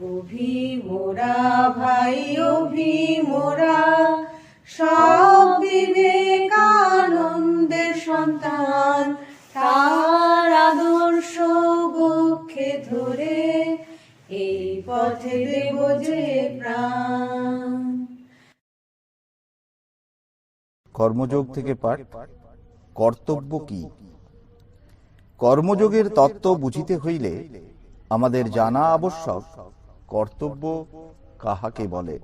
অভি মোরা ভাই অভি মোরা সব বিবেকানন্দের সন্তান, তার আদর্শ বক্ষে ধরে এই পথে দেব যে প্রাণ। কর্মযোগ থেকে পাঠ, কর্তব্য কি? কর্মযোগের তত্ত্ব বুঝিতে হইলে আমাদের জানা আবশ্যক কর্তব্য কাহাকে বলে?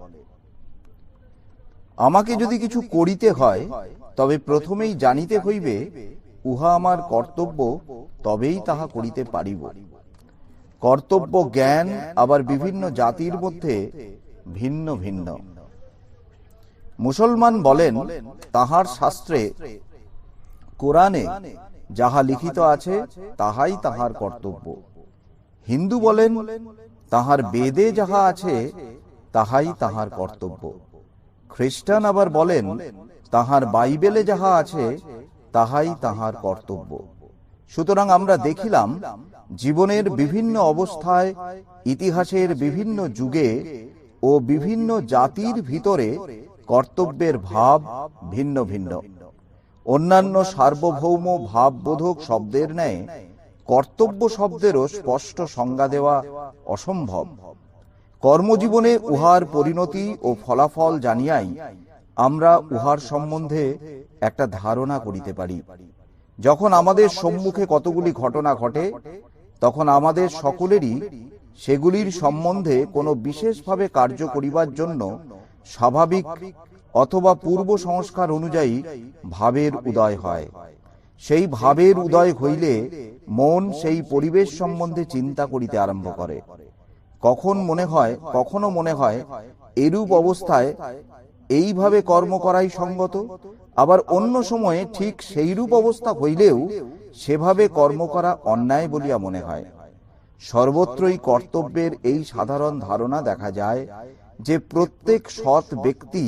আমাকে যদি কিছু করিতে হয়, তবে প্রথমেই জানিতে হইবে, উহা আমার কর্তব্য, তবেই তাহা করিতে পারিব। কর্তব্য জ্ঞান আবার বিভিন্ন জাতির মধ্যে ভিন্ন ভিন্ন। মুসলমান বলেন, তাহার শাস্ত্রে কোরআনে যাহা লিখিত আছে, তাহাই তাহার কর্তব্য। হিন্দু বলেন তাহার বেদে যাহা আছে তাহাই তাহার কর্তব্য। খ্রিস্টান আবার বলেন তাহার বাইবেলে যাহা আছে তাহাই তাহার কর্তব্য। সুতরাং আমরা দেখিলাম জীবনের বিভিন্ন অবস্থায় ইতিহাসের বিভিন্ন যুগে ও বিভিন্ন জাতির ভিতরে কর্তব্যের ভাব ভিন্ন ভিন্ন। অন্যান্য সার্বভৌম ভাববোধক শব্দের ন্যায় কর্তব্য শব্দেরও স্পষ্ট সংজ্ঞা দেওয়া অসম্ভব। কর্মজীবনে উহার পরিণতি ও ফলাফল জানিয়াই আমরা উহার সম্বন্ধে একটা ধারণা করিতে পারি। যখন আমাদের সম্মুখে কতগুলি ঘটনা ঘটে তখন আমাদের সকলেরই সেগুলির সম্বন্ধে কোনো বিশেষভাবে কার্য করিবার জন্য স্বাভাবিক অথবা পূর্ব সংস্কার অনুযায়ী ভাবের উদয় হয়। সেই ভাবের উদয় হইলে মন সেই পরিবেশ সম্বন্ধে চিন্তা করিতে আরম্ভ করে। কখন মনে হয় কখনো মনে হয় এরূপ অবস্থায় এইভাবে কর্ম করাই সঙ্গত? আবার অন্য সময়ে ঠিক সেইরূপ অবস্থা হইলেও সেভাবে কর্ম করা অন্যায় বলিয়া মনে হয়। সর্বত্রই কর্তব্যের এই সাধারণ ধারণা দেখা যায় যে প্রত্যেক সৎ ব্যক্তি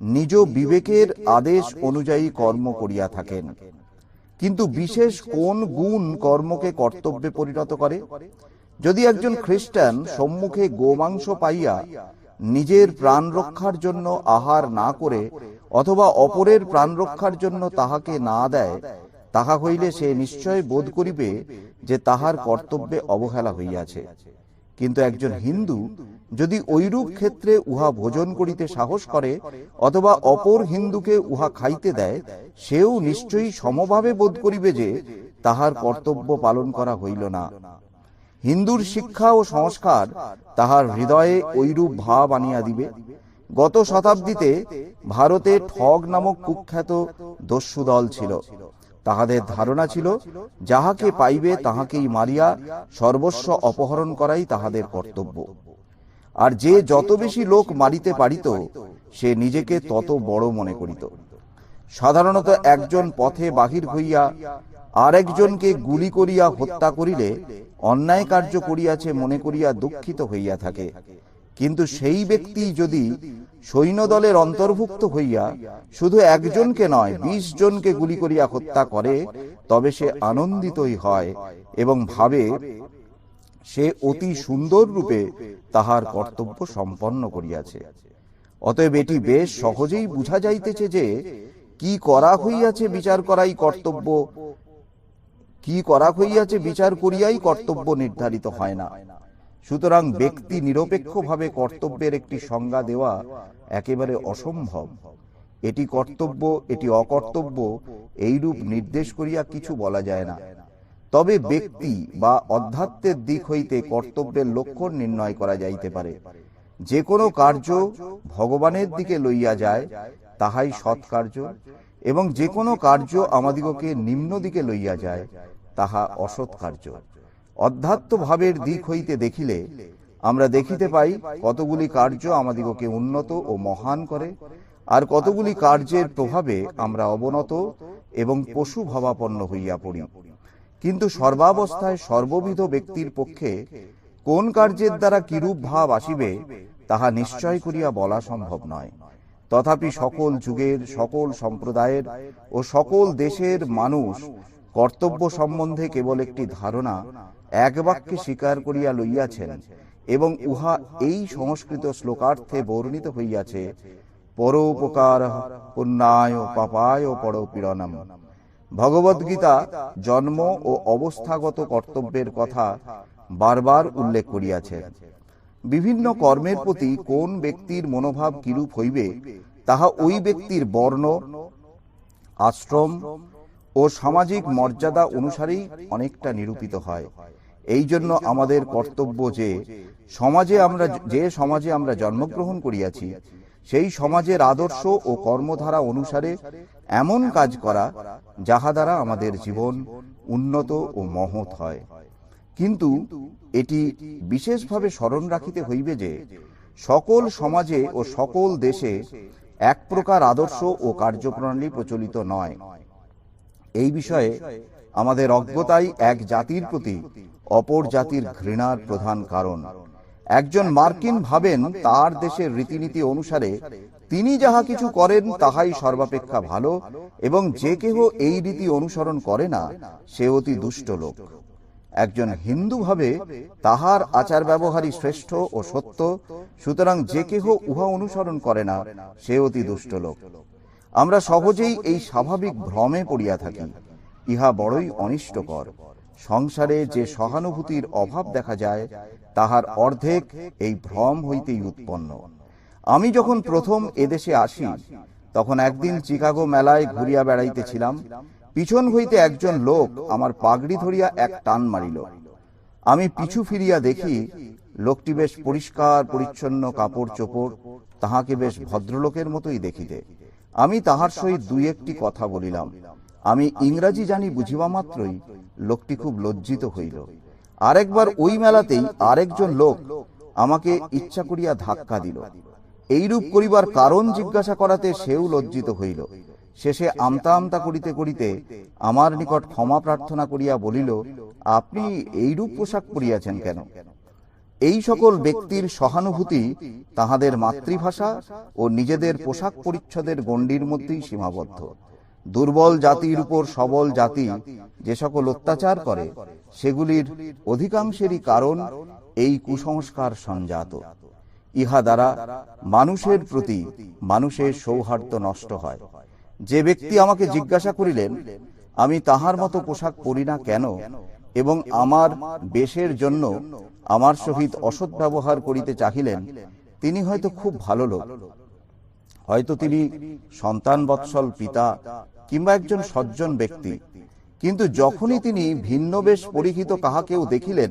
নিজ বিবেকের আদেশ অনুযায়ী কর্ম করিয়া থাকেন। কিন্তু বিশেষ কোন গুণ কর্মকে কর্তব্যে পরিণত করে? যদি একজন খ্রিস্টান সম্মুখে গোমাংস পাইয়া নিজের প্রাণ রক্ষার জন্য আহার না করে অথবা অপরের প্রাণ রক্ষার জন্য তাহাকে না দেয় তাহা হইলে সে নিশ্চয় বোধ করিবে যে তাহার কর্তব্যে অবহেলা হইয়াছে। কিন্তু একজন হিন্দু যদি ঐরূপ ক্ষেত্রে উহা ভোজন করিতে সাহস করে অথবা অপর হিন্দুকে উহা খাইতে দেয় সেও নিশ্চয়ই সমভাবে বোধ করিবে যে তাহার কর্তব্য পালন করা হইল না। হিন্দুর শিক্ষা ও সংস্কার তাহার হৃদয়ে ঐরূপ ভাব আনিয়া দিবে। গত শতাব্দীতে ভারতে ঠগ নামক কুখ্যাত দস্যু দল ছিল। তাহাদের ধারণা ছিল, যাহাকে পাইবে তাহাকেই মারিয়া সর্বস্ব অপহরণ করাই তাহাদের কর্তব্য। আর যে যত বেশি লোক মারিতে পারিত, সে নিজেকে তত বড় মনে করিত। সাধারণত একজন পথে বাহির হইয়া আর একজনকে গুলি করিয়া হত্যা করিলে অন্যায় কার্য করিয়াছে মনে করিয়া দুঃখিত হইয়া থাকে। কিন্তু সেই ব্যক্তি যদি সৈন্যদলের অন্তর্ভুক্ত হইয়া শুধু একজনকে নয়, বিশ জনকে গুলি করিয়া হত্যা করে, তবে সে আনন্দিতই হয় এবং ভাবে সে অতি সুন্দর রূপে তাহার কর্তব্য সম্পন্ন করিয়াছে। অতএব এটি বেশ সহজেই বুঝা যাইতেছে যে কি করা হইয়াছে বিচার করাই কর্তব্য, কি করা হইয়াছে বিচার করিয়াই কর্তব্য নির্ধারিত হয় না। সুতরাং ব্যক্তি নিরপেক্ষভাবে কর্তব্যের একটি সংজ্ঞা দেওয়া একেবারে অসম্ভব। এটি কর্তব্য, এটি অকর্তব্য, এইরূপ নির্দেশ করিয়া কিছু বলা যায় না। তবে ব্যক্তি বা অধ্যাত্মের দিক হইতে কর্তব্যের লক্ষণ নির্ণয় করা যাইতে পারে। যে কোনো কার্য ভগবানের দিকে লইয়া যায়, তাহাই সৎ কার্য, এবং যে কোনো কার্য আমাদিগকে নিম্ন দিকে লইয়া যায়, তাহা অসৎ কার্য। অধ্যাত্ম ভাবের দিক হইতে দেখিলে আমরা দেখিতে পাই কতগুলি কার্য আমাদিগকে উন্নত ও মহান করে, আর কতগুলি কার্যের প্রভাবে আমরা অবনত এবং পশু ভাবাপন্ন হইয়া পড়ি। কিন্তু সর্বাবস্থায় সর্ববিধ ব্যক্তির পক্ষে কোন কার্যের দ্বারা কিরূপ ভাব আসিবে, তাহা নিশ্চয় করিয়া বলা সম্ভব নয়। তথাপি সকল যুগের, সকল সম্প্রদায়ের ও সকল দেশের মানুষ কর্তব্য সম্বন্ধে কেবল একটি ধারণা, এক বাক্যে স্বীকার করিয়া লইয়াছেন এবং উহা এই সংস্কৃত শ্লোকার্থে বর্ণিত হইয়াছে, পরোপকার পুণ্যায় পাপায় পরপীড়নম। ভগবদ্গীতা জন্ম ও অবস্থাগত কর্তব্যের কথা বারবার উল্লেখ করিয়াছে। বিভিন্ন কর্মের প্রতি কোন ব্যক্তির মনোভাব কিরূপ হইবে, তাহা ওই ব্যক্তির বর্ণ, আশ্রম ও সামাজিক মর্যাদা অনুসারেই অনেকটা নিরূপিত হয়। এই জন্য আমাদের কর্তব্য যে সমাজে আমরা যে সমাজে আমরা জন্মগ্রহণ করিয়াছি সেই সমাজের আদর্শ ও কর্মধারা অনুসারে এমন কাজ করা যাহা দ্বারা আমাদের জীবন উন্নত ও মহৎ হয়। কিন্তু এটি বিশেষভাবে স্মরণ রাখিতে হইবে যে সকল সমাজে ও সকল দেশে এক প্রকার আদর্শ ও কার্যপ্রণালী প্রচলিত নয়। এই বিষয়ে আমাদের অজ্ঞতাই এক জাতির প্রতি অপর জাতির ঘৃণার প্রধান কারণ। একজন মার্কিন ভাবেন তার দেশের রীতিনীতি অনুসারে তিনি যাহা কিছু করেন তাহাই সর্বাপেক্ষা ভালো এবং যে কেহ এই রীতি অনুসরণ করে না সে অতি দুষ্ট লোক। একজন হিন্দু ভাবে তাহার আচার ব্যবহারই শ্রেষ্ঠ ও সত্য সুতরাং যে কেহ উহা অনুসরণ করে না সে অতি দুষ্ট লোক। আমরা সহজেই এই স্বাভাবিক ভ্রমে পড়িয়া থাকি। ইহা বড়ই অনিষ্টকর। সংসারে যে সহানুভূতির অভাব দেখা যায় তাহার অর্ধেক এই ভ্রম হইতেই উৎপন্ন। আমি যখন প্রথম এদেশে আসি তখন একদিন চিকাগো মেলায় ঘুরিয়া বেড়াইতেছিলাম। পিছন হইতে একজন লোক আমার পাগড়ি ধরিয়া এক টান মারিল। আমি পিছু ফিরিয়া দেখি লোকটি বেশ পরিষ্কার পরিচ্ছন্ন কাপড় চোপড় তাহাকে বেশ ভদ্রলোকের মতোই দেখিতে। আমি তাহার সহিত দুই একটি কথা বলিলাম। আমি ইংরাজি জানি বুঝিবা মাত্রই লোকটি খুব লজ্জিত হইল। আরেকবার ওই মেলাতেই আরেকজন লোক আমাকে ইচ্ছা করিয়া ধাক্কা দিল। এইরূপ করিবার কারণ জিজ্ঞাসা করাতে সেও লজ্জিত হইল। শেষে আমতা আমতা করিতে করিতে আমার নিকট ক্ষমা প্রার্থনা করিয়া বলিল, আপনি এইরূপ পোশাক পরিয়াছেন কেন? এই সকল ব্যক্তির সহানুভূতি তাহাদের মাতৃভাষা ও নিজেদের পোশাক পরিচ্ছদের গণ্ডির মধ্যেই সীমাবদ্ধ। দুর্বল জাতির উপর সবল জাতি যে সকল অত্যাচার করে, সেগুলির অধিকাংশেরই কারণ এই কুসংস্কার সঞ্জাত। ইহা দ্বারা মানুষের প্রতি মানুষের সৌহার্দ্য নষ্ট হয়। যে ব্যক্তি আমাকে জিজ্ঞাসা করিলেন, আমি তাহার মতো পোশাক পরি না কেন? এবং আমার বেশের জন্য আমার সহিত অসৎ ব্যবহার করিতে চাহিলেন, তিনি হয়তো খুব ভালো লোক। হয়তো তিনি সন্তান বৎসল পিতা কিংবা একজন সজ্জন ব্যক্তি। কিন্তু যখনই তিনি ভিন্ন বেশ পরিহিত কাহাকেও দেখিলেন,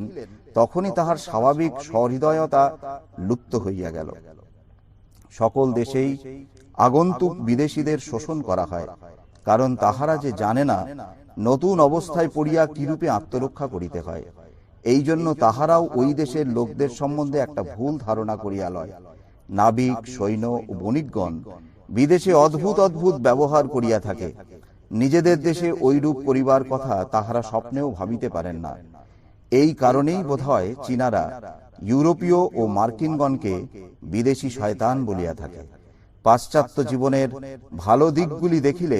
তখনই তাহার স্বাভাবিক সহৃদয়তা লুপ্ত হইয়া গেল। সকল দেশেই আগন্তুক বিদেশিদের শোষণ করা হয়, কারণ তাহারা যে জানে না, নতুন অবস্থায় পড়িয়া কিরূপে আত্মরক্ষা করিতে হয়। এই জন্য তাহারাও ওই দেশের লোকদের সম্বন্ধে একটা ভুল ধারণা করিয়া লয়। নাবিক, সৈন্য ও বণিকগণ বিদেশে অদ্ভুত অদ্ভুত ব্যবহার করিয়া থাকে। নিজেদের দেশে ঐরূপ করিবার কথা তাহারা স্বপ্নেও ভাবিতে পারেন না। এই কারণেই বোধহয় চীনারা ইউরোপীয় ও মার্কিনগণকে বিদেশি শয়তান বলিয়া থাকে। পাশ্চাত্য জীবনের ভালো দিকগুলি দেখিলে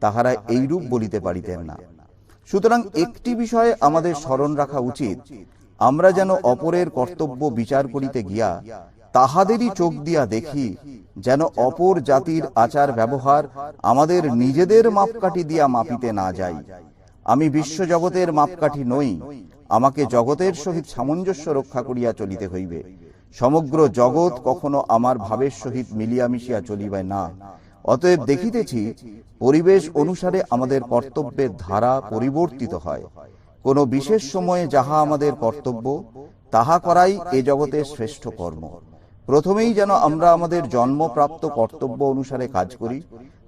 তাহারা এইরূপ বলিতে পারিতেন না। সুতরাং একটি বিষয়ে আমাদের স্মরণ রাখা উচিত, আমরা যেন অপরের কর্তব্য বিচার করিতে গিয়া তাহাদেরই চোখ দিয়া দেখি যেন অপর জাতির আচার ব্যবহার আমাদের নিজেদের মাপকাঠি দিয়া মাপিতে না যাই আমি বিশ্বজগতের মাপকাঠি নই, আমাকে জগতের সহিত সামঞ্জস্য রক্ষা করিয়া চলিতে হইবে। সমগ্র জগৎ কখনো আমার ভাবের সহিত মিলিয়া মিশিয়া চলিবে না। অতএব দেখিতেছি, পরিবেশ অনুসারে আমাদের কর্তব্যের ধারা পরিবর্তিত হয়। কোনো বিশেষ সময়ে যাহা আমাদের কর্তব্য, তাহা করাই এ জগতের শ্রেষ্ঠ কর্ম। প্রথমেই যেন আমরা আমাদের জন্মপ্রাপ্ত কর্তব্য অনুসারে কাজ করি,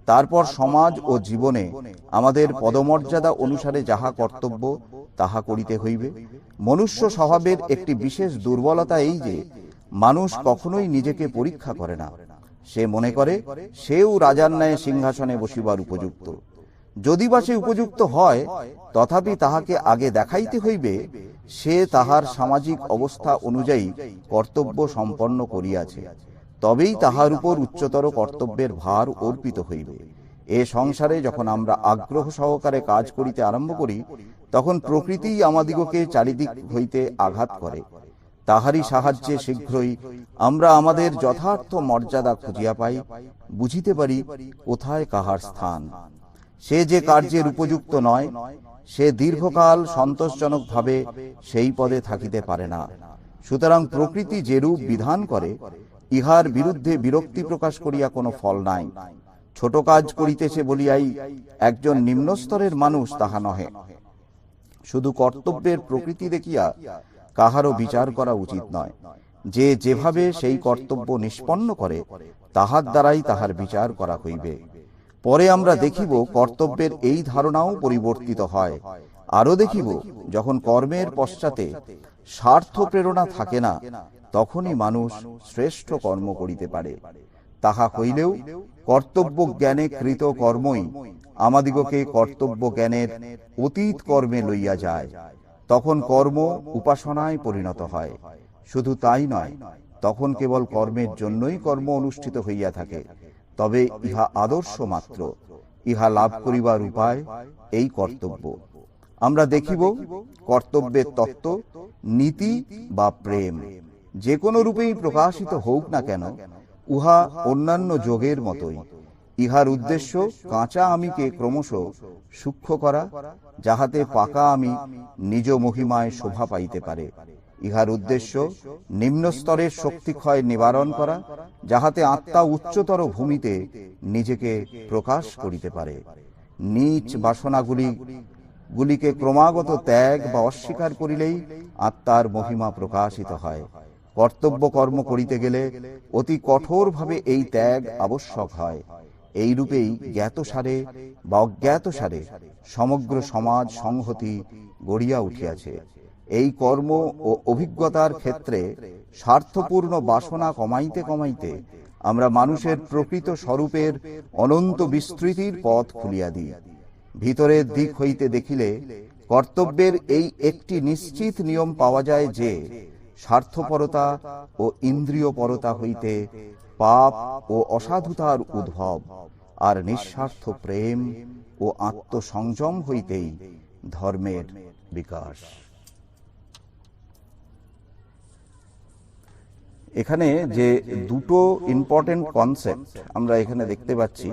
তারপর সমাজ ও জীবনে আমাদের পদমর্যাদা অনুসারে যাহা কর্তব্য, তাহা করিতে হইবে। মনুষ্য স্বভাবের একটি বিশেষ দুর্বলতা এই যে, মানুষ কখনোই নিজেকে পরীক্ষা করে না। সে মনে করে, সেও রাজার ন্যায় সিংহাসনে বসিবার উপযুক্ত। যদি বা সে উপযুক্ত হয়, তথাপি তাহাকে আগে দেখাইতে হইবে, সে তাহার সামাজিক অবস্থা অনুযায়ী কর্তব্য সম্পন্ন করিয়াছে, তবেই তাহার উপর উচ্চতর কর্তব্যের ভার অর্পিত হইবে। এ সংসারে যখন আমরা আগ্রহ সহকারে কাজ করিতে আরম্ভ করি, তখন প্রকৃতিই আমাদিগকে চারিদিক হইতে আঘাত করে। তাহারই সাহায্যে শীঘ্রই আমরা আমাদের যথার্থ মর্যাদা খুঁজিয়া পাই, বুঝিতে পারি কোথায় কাহার স্থান। সে যে কার্যের উপযুক্ত নয় সে দীর্ঘকাল সন্তোষজনকভাবে সেই পদে থাকিতে পারে না। সুতরাং প্রকৃতি যেরূপ বিধান করে ইহার বিরুদ্ধে বিরক্তি প্রকাশ করিয়া কোনো ফল নাই। ছোট কাজ করিতেছে বলিয়াই একজন নিম্নস্তরের মানুষ তাহা নহে। শুধু কর্তব্যের প্রকৃতি দেখিয়া কাহারও বিচার করা উচিত নয়। যে যেভাবে সেই কর্তব্য নিষ্পন্ন করে তাহার দ্বারাই তাহার বিচার করা হইবে। পরে আমরা দেখিব কর্তব্যের এই ধারণাও পরিবর্তিত হয়। আরও দেখিব, যখন কর্মের পশ্চাতে স্বার্থ প্রেরণা থাকে না, তখনই মানুষ শ্রেষ্ঠ কর্ম করিতে পারে। তাহা হইলেও কর্তব্য জ্ঞানে কৃত কর্মই আমাদিগকে কর্তব্য জ্ঞানের অতীত কর্মে লইয়া যায়। তখন কর্ম উপাসনায় পরিণত হয়। শুধু তাই নয়, তখন কেবল কর্মের জন্যই কর্ম অনুষ্ঠিত হইয়া থাকে। তবে ইহা আদর্শ মাত্র ইহা লাভ করিবার উপায় এই কর্তব্য। আমরা দেখিব, কর্তব্যের তত্ত্ব নীতি বা প্রেম। যে কোনো রূপেই প্রকাশিত হোক না কেন, উহা অন্যান্য যোগের মতোই। ইহার উদ্দেশ্য কাঁচা আমিকে ক্রমশ সূক্ষ্ম করা, যাহাতে পাকা আমি নিজ মহিমায় শোভা পাইতে পারে। ইহার উদ্দেশ্য নিম্ন স্তরের শক্তিক্ষয় নিবারণ করা, যাহাতে আত্মা উচ্চতর ভূমিতে নিজেকে প্রকাশ করিতে পারে। নীচ বাসনাগুলি, গুলিকে ক্রমাগত ত্যাগ বা অস্বীকার করিলেই আত্মার মহিমা প্রকাশিত হয়। কর্তব্য কর্ম করিতে গেলে অতি কঠোরভাবে এই ত্যাগ আবশ্যক হয়। এই রূপেই জ্ঞাতসারে বা অজ্ঞাতসারে সমগ্র সমাজ সংহতি গড়িয়া উঠিয়াছে। এই কর্ম ও অভিজ্ঞতার ক্ষেত্রে স্বার্থপূর্ণ বাসনা কমাইতে কমাইতে আমরা মানুষের প্রকৃত স্বরূপের অনন্ত বিস্তৃতির পথ খুলিয়া দিই। ভিতরের দিক হইতে দেখিলে কর্তব্যের এই একটি নিশ্চিত নিয়ম পাওয়া যায় যে, স্বার্থপরতা ও ইন্দ্রিয়পরতা হইতে পাপ ও অসাধুতার উদ্ভব, আর নিঃস্বার্থ প্রেম ও আত্মসংযম হইতেই ধর্মের বিকাশ। এখানে যে দুটো ইম্পর্টেন্ট কনসেপ্ট আমরা এখানে দেখতে পাচ্ছি।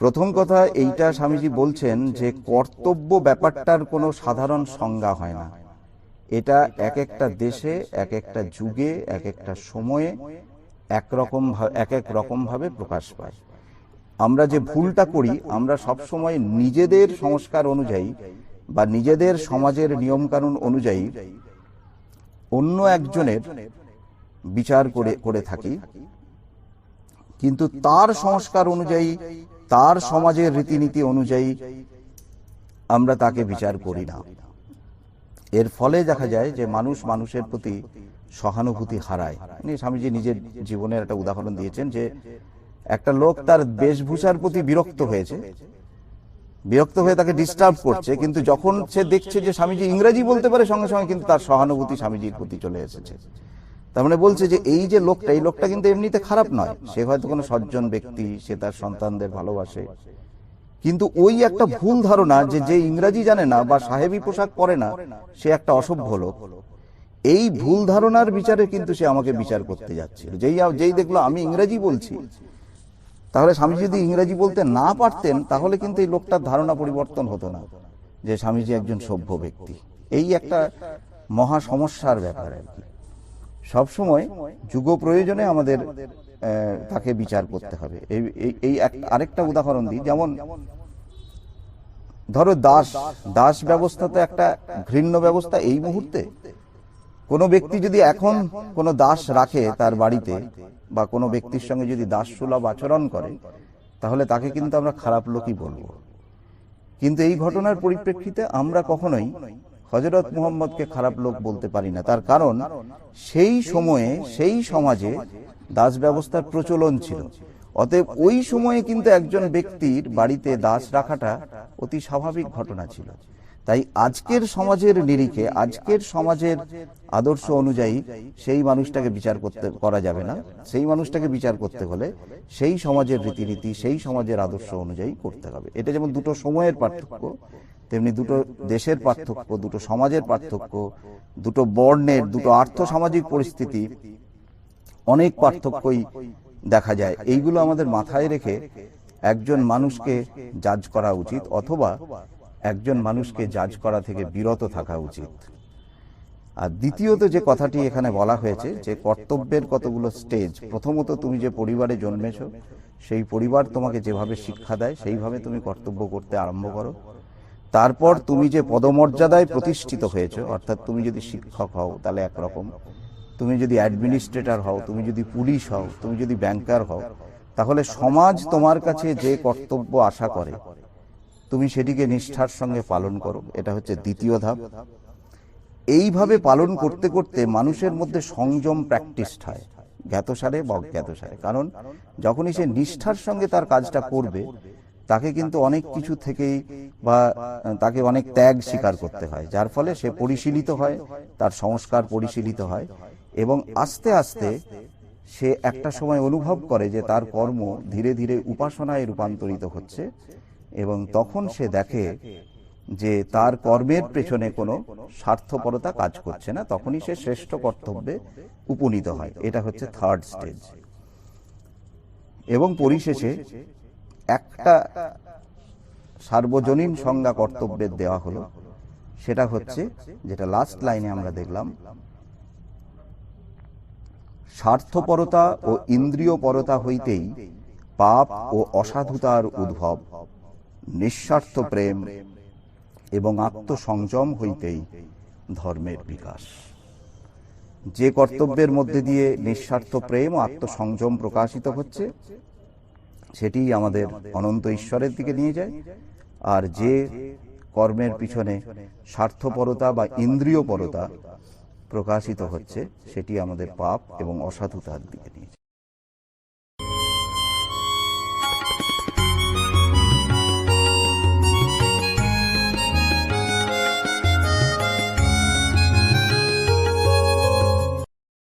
প্রথম কথা এইটা স্বামীজি বলছেন যে কর্তব্য ব্যাপারটার কোনো সাধারণ সংজ্ঞা হয় না। এটা এক একটা দেশে, এক একটা যুগে, এক একটা সময়ে একরকম এক এক রকম ভাবে প্রকাশ পায়। আমরা যে ভুলটা করি, আমরা সব সময় নিজেদের সংস্কার অনুযায়ী বা নিজেদের সমাজের নিয়মকানুন অনুযায়ী অন্য একজনের বিচার করে করে থাকি। কিন্তু তার সংস্কার অনুযায়ী, তার সমাজের রীতিনীতি অনুযায়ী আমরা তাকে বিচার করি না। এর ফলে দেখা যায় যে মানুষ মানুষের প্রতি সহানুভূতি হারায়। মানে স্বামীজি নিজের জীবনের একটা উদাহরণ দিয়েছেন যে, একটা লোক তার বেশভূষার প্রতি বিরক্ত হয়েছে। বিরক্ত হয়ে তাকে ডিস্টার্ব করছে, কিন্তু যখন সে দেখছে যে স্বামীজি ইংরেজি বলতে পারে, সঙ্গে সঙ্গে কিন্তু তার সহানুভূতি স্বামীজির প্রতি চলে এসেছে। তার মানে বলছে যে এই যে লোকটা, এই লোকটা কিন্তু এমনিতে খারাপ নয়। সে হয়তো কোনো সজ্জন ব্যক্তি, সে তার সন্তানদের ভালোবাসে। কিন্তু ওই একটা ভুল ধারণা যে যে ইংরাজি জানে না বা সাহেবী পোশাক পরে না, সে একটা অসভ্য লোক। এই ভুল ধারণার বিচারে কিন্তু সে আমাকে বিচার করতে যাচ্ছিল। যেই যেই দেখল আমি ইংরেজি বলছি, তাহলে স্বামী যদি ইংরেজি বলতে না পারতেন, তাহলে কিন্তু এই লোকটার ধারণা পরিবর্তন হতো না, যে স্বামীজি একজন সভ্য ব্যক্তি। এই একটা মহা সমস্যার ব্যাপার আর কি। সবসময় যুগ প্রয়োজনে আমাদের তাকে বিচার করতে হবে। এই আরেকটা উদাহরণ দিই, যেমন ধরো দাস দাস ব্যবস্থা তো একটা ঘৃণ্য ব্যবস্থা এই মুহূর্তে। কোনো ব্যক্তি যদি এখন কোনো দাস রাখে তার বাড়িতে বা কোনো ব্যক্তির সঙ্গে যদি দাস সুলভ আচরণ করে, তাহলে তাকে কিন্তু আমরা খারাপ লোকই বলব। কিন্তু এই ঘটনার পরিপ্রেক্ষিতে আমরা কখনোই হজরত মুহম্মদকে খারাপ লোক বলতে পারি না। তার কারণ, সেই সময়ে, সেই সমাজে দাস ব্যবস্থার প্রচলন ছিল। অতএব ওই সময়ে কিন্তু একজন ব্যক্তির বাড়িতে দাস রাখাটা অতি স্বাভাবিক ঘটনা ছিল। তাই আজকের সমাজের নিরিখে, আজকের সমাজের আদর্শ অনুযায়ী সেই মানুষটাকে বিচার করতে, করা যাবে না। সেই মানুষটাকে বিচার করতে হলে সেই সমাজের রীতিনীতি, সেই সমাজের আদর্শ অনুযায়ী করতে হবে। এটা যেমন দুটো সময়ের পার্থক্য তেমনি দুটো দেশের পার্থক্য দুটো সমাজের পার্থক্য দুটো বর্ণের দুটো আর্থ সামাজিক পরিস্থিতি অনেক পার্থক্যই দেখা যায়। এইগুলো আমাদের মাথায় রেখে একজন মানুষকে জাজ করা উচিত অথবা একজন মানুষকে জাজ করা থেকে বিরত থাকা উচিত। আর দ্বিতীয়ত যে কথাটি এখানে বলা হয়েছে যে কর্তব্যের কতগুলো স্টেজ প্রথমত তুমি যে পরিবারে জন্মেছ সেই পরিবার তোমাকে যেভাবে শিক্ষা দেয় সেইভাবে তুমি কর্তব্য করতে আরম্ভ করো। তারপর তুমি যে পদমর্যাদায় প্রতিষ্ঠিত হয়েছো, অর্থাৎ তুমি যদি শিক্ষক হও, তাহলে একরকম। তুমি যদি অ্যাডমিনিস্ট্রেটর হও, তুমি যদি পুলিশ হও, তুমি যদি ব্যাংকার হও, তাহলে সমাজ তোমার কাছে যে কর্তব্য আশা করে, তুমি সেটিকে নিষ্ঠার সঙ্গে পালন করো। এটা হচ্ছে দ্বিতীয় ধাপ। এইভাবে পালন করতে করতে মানুষের মধ্যে সংযম প্র্যাকটিস হয়, জ্ঞাতসারে বা কারণ যখনই সে নিষ্ঠার সঙ্গে তার কাজটা করবে তাকে কিন্তু অনেক কিছু থেকেই বা তাকে অনেক ত্যাগ স্বীকার করতে হয়, যার ফলে সে পরিশীলিত হয়, তার সংস্কার পরিশীলিত হয় এবং আস্তে আস্তে সে একটা সময় অনুভব করে যে তার কর্ম ধীরে ধীরে উপাসনায় রূপান্তরিত হচ্ছে এবং তখন সে দেখে যে তার কর্মের পেছনে কোনো স্বার্থপরতা কাজ করছে না, তখনই সে শ্রেষ্ঠ কর্তব্যে উপনীত হয়। এটা হচ্ছে থার্ড স্টেজ এবং পরিশেষে একটা সার্বজনীন সংজ্ঞা কর্তব্যের দেওয়া হলো। সেটা হচ্ছে, যেটা লাস্ট লাইনে আমরা দেখলাম, স্বার্থপরতা ও ইন্দ্রিয়পরতা হইতেই পাপ ও অসাধুতার উদ্ভব, নিঃস্বার্থ প্রেম এবং আত্মসংযম হইতেই ধর্মের বিকাশ। যে কর্তব্যের মধ্যে দিয়ে নিঃস্বার্থ প্রেম ও আত্মসংযম প্রকাশিত হচ্ছে সেটি আমাদের অনন্ত ঈশ্বরের দিকে নিয়ে যায়। আর যে কর্মের পিছনে স্বার্থপরতা বা ইন্দ্রিয়পরতা প্রকাশিত হচ্ছে সেটি আমাদের পাপ এবং অসাধুতার দিকে নিয়ে যায়।